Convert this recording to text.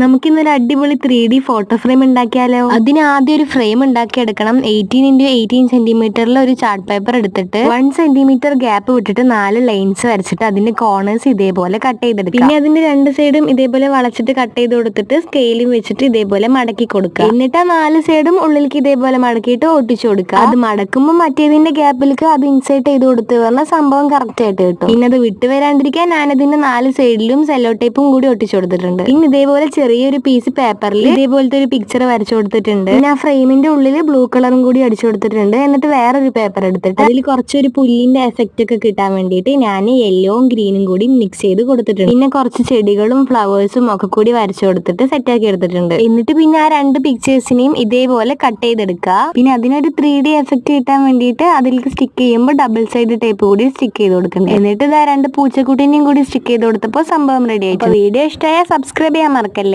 നമുക്കിന്നൊരു അടിപൊളി three D photo frame ഉണ്ടാക്കിയാലോ? അതിന് ആദ്യം ഒരു ഫ്രെയിം ഉണ്ടാക്കി എടുക്കണം എയ്റ്റീൻ ഇന്റു എയ്റ്റീൻ സെന്റിമീറ്ററിൽ ഒരു ചാർട്ട് പേപ്പർ എടുത്തിട്ട് വൺ സെന്റിമീറ്റർ ഗ്യാപ്പ് വിട്ടിട്ട് നാല് ലൈൻസ് വരച്ചിട്ട് അതിന്റെ കോർണേഴ്സ് ഇതേപോലെ കട്ട് ചെയ്തെടുക്കും. പിന്നെ അതിന്റെ രണ്ട് സൈഡും ഇതേപോലെ വളച്ചിട്ട് കട്ട് ചെയ്ത് കൊടുത്തിട്ട് സ്കെയിലും വെച്ചിട്ട് ഇതേപോലെ മടക്കി കൊടുക്കുക. എന്നിട്ട് ആ നാല് സൈഡും ഉള്ളിലേക്ക് ഇതേപോലെ മടക്കിയിട്ട് ഒട്ടിച്ചു കൊടുക്കുക. അത് മടക്കുമ്പോൾ മറ്റേതിന്റെ ഗ്യാപ്പിലേക്ക് അത് ഇൻസേർട്ട് ചെയ്ത് കൊടുത്ത് പറഞ്ഞാൽ സംഭവം കറക്റ്റ് ആയിട്ട് കിട്ടും. പിന്നെ അത് വിട്ടുവരാണ്ടിരിക്കാൻ ഞാനതിന്റെ നാല് സൈഡിലും സെല്ലോ ടേപ്പും കൂടി ഒട്ടിച്ചു കൊടുത്തിട്ടുണ്ട്. പിന്നെ ഇതേപോലെ ചെറിയൊരു പീസ് പേപ്പറിൽ ഇതേപോലത്തെ ഒരു പിക്ചർ വരച്ചു കൊടുത്തിട്ടുണ്ട്. പിന്നെ ആ ഫ്രെയിമിന്റെ ഉള്ളിൽ ബ്ലൂ കളറും കൂടി അടിച്ചു കൊടുത്തിട്ടുണ്ട്. എന്നിട്ട് വേറൊരു പേപ്പർ എടുത്തിട്ട് അതിൽ കുറച്ചൊരു പുല്ലിന്റെ എഫക്റ്റ് ഒക്കെ കിട്ടാൻ വേണ്ടിയിട്ട് ഞാൻ യെല്ലോവും ഗ്രീനും കൂടി മിക്സ് ചെയ്ത് കൊടുത്തിട്ടുണ്ട്. പിന്നെ കുറച്ച് ചെടികളും ഫ്ലവേഴ്സും ഒക്കെ കൂടി വരച്ചു കൊടുത്തിട്ട് സെറ്റ് ആക്കി എടുത്തിട്ടുണ്ട്. എന്നിട്ട് പിന്നെ ആ രണ്ട് പിക്ചേഴ്സിനെയും ഇതേപോലെ കട്ട് ചെയ്തെടുക്കുക. പിന്നെ അതിനൊരു ത്രീ ഡി എഫക്റ്റ് കിട്ടാൻ വേണ്ടിയിട്ട് അതിലേക്ക് സ്റ്റിക്ക് ചെയ്യുമ്പോൾ ഡബിൾ സൈഡ് ടേപ്പ് കൂടി സ്റ്റിക്ക് ചെയ്ത് കൊടുക്കുന്നുണ്ട് എന്നിട്ട് ഇതാ രണ്ട് പൂച്ചക്കുട്ടീനെയും കൂടി സ്റ്റിക്ക് ചെയ്ത് കൊടുത്തപ്പോൾ സംഭവം റെഡി ആയിട്ട് വീഡിയോ ഇഷ്ടമായ സബ്സ്ക്രൈബ് ചെയ്യാൻ മറക്കല്ലേ.